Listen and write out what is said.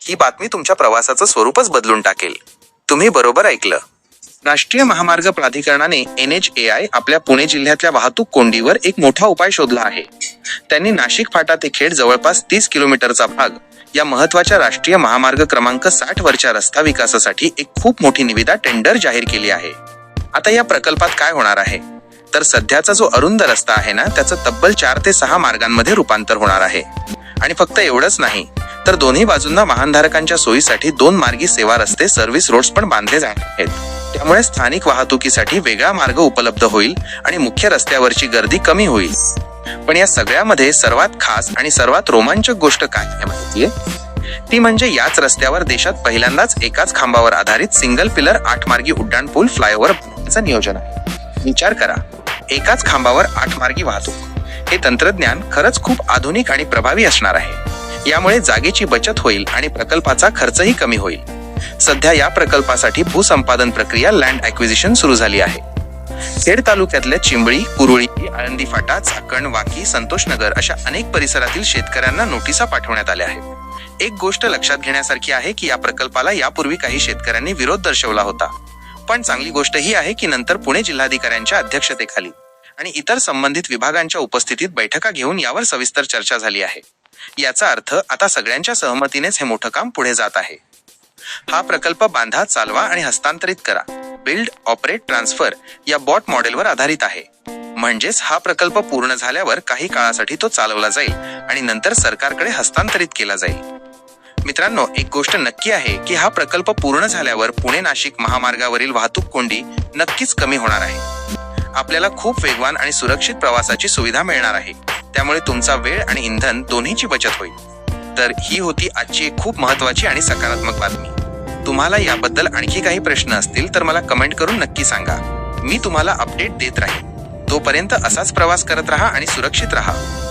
ही बातमी तुमच्या प्रवासाचं स्वरूपच बदलून टाकेल. तुम्ही बरोबर ऐकलं. राष्ट्रीय महामार्ग प्राधिकरणाने एन एच ए आय आपल्या पुणे जिल्ह्यातल्या वाहतूक कोंडीवर एक मोठा उपाय शोधला आहे. त्यांनी नाशिक फाटा ते खेड जवळपास तीस किलोमीटरचा भाग या महत्त्वाच्या राष्ट्रीय महामार्ग क्रमांक साठ वरच्या रस्ता विकासासाठी एक खूप मोठी निविदा टेंडर जाहीर केली आहे. आता या प्रकल्पात काय होणार आहे? तर सध्याचा जो अरुंद रस्ता आहे ना त्याचं तब्बल चार ते सहा मार्गांमध्ये रूपांतर होणार आहे. आणि फक्त एवढंच नाही तर दोन्ही बाजूंना वाहनधारकांच्या सोयीसाठी दोन मार्गी सेवा रस्ते सर्व्हिस रोड्स पण बांधले जाणार आहेत. त्यामुळे स्थानिक वाहतुकीसाठी वेगळा मार्ग उपलब्ध होईल आणि मुख्य रस्त्यावरची गर्दी कमी होईल. पण या सगळ्यामध्ये सर्वात खास आणि सर्वात रोमांचक गोष्ट काय आहे माहितीये ती म्हणजे याच रस्त्यावर देशात पहिल्यांदाच एकाच खांबावर आधारित सिंगल पिलर आठ मार्गी उड्डाण पूल फ्लायओव्हर बनवण्याचं नियोजन आहे. विचार करा एकाच खांबावर आठ मार्गी वाहतूक. हे तंत्रज्ञान खरंच खूप आधुनिक आणि प्रभावी असणार आहे. यामुळे जागेची बचत होईल आणि प्रकल्पाचा खर्चही कमी होईल. सध्या या प्रकल्पासाठी भूसंपादन प्रक्रिया लँड ॲक्विजिशन सुरू झाली आहे. खेड तालुक्यातल्या चिंबळी कुरुळी आळंदी फाटा चाकण वाकी संतोषनगर अशा अनेक परिसरातील शेतकऱ्यांना नोटिसा पाठवण्यात आल्या आहेत. एक गोष्ट लक्षात घेण्यासारखी आहे की या प्रकल्पाला यापूर्वी काही शेतकऱ्यांनी विरोध दर्शवला होता. पण चांगली गोष्ट ही आहे की नंतर पुणे जिल्हाधिकाऱ्यांच्या अध्यक्षतेखाली आणि इतर संबंधित विभागांच्या उपस्थितीत बैठका घेऊन यावर सविस्तर चर्चा झाली आहे. याचा अर्थ आता सगळ्यांच्या सहमतीनेच हे मोठं काम पुढे जात आहे. हा प्रकल्प बांधा चालवा आणि हस्तांतरित करा. बिल्ड ऑपरेट ट्रान्सफर या बॉट मॉडेलवर आधारित आहे. म्हणजेच हा प्रकल्प पूर्ण झाल्यावर काही काळासाठी तो चालवला जाईल आणि नंतर सरकारकडे हस्तांतरित केला जाईल. मित्रांनो एक गोष्ट नक्की आहे की हा प्रकल्प पूर्ण झाल्यावर पुणे नाशिक महामार्गावरील वाहतूक कोंडी नक्कीच कमी होणार आहे. आपल्याला खूप वेगवान आणि सुरक्षित प्रवासाची सुविधा मिळणार आहे. त्यामुळे तुमचा वेळ आणि इंधन दोन्हीची बचत होईल. तर ही होती आजची एक खूप महत्वाची आणि सकारात्मक बातमी. तुम्हाला याबद्दल आणखी काही प्रश्न असतील तर मला कमेंट करून नक्की सांगा. मी तुम्हाला अपडेट देत राहीन. तोपर्यंत असाच प्रवास करत राहा आणि सुरक्षित राहा.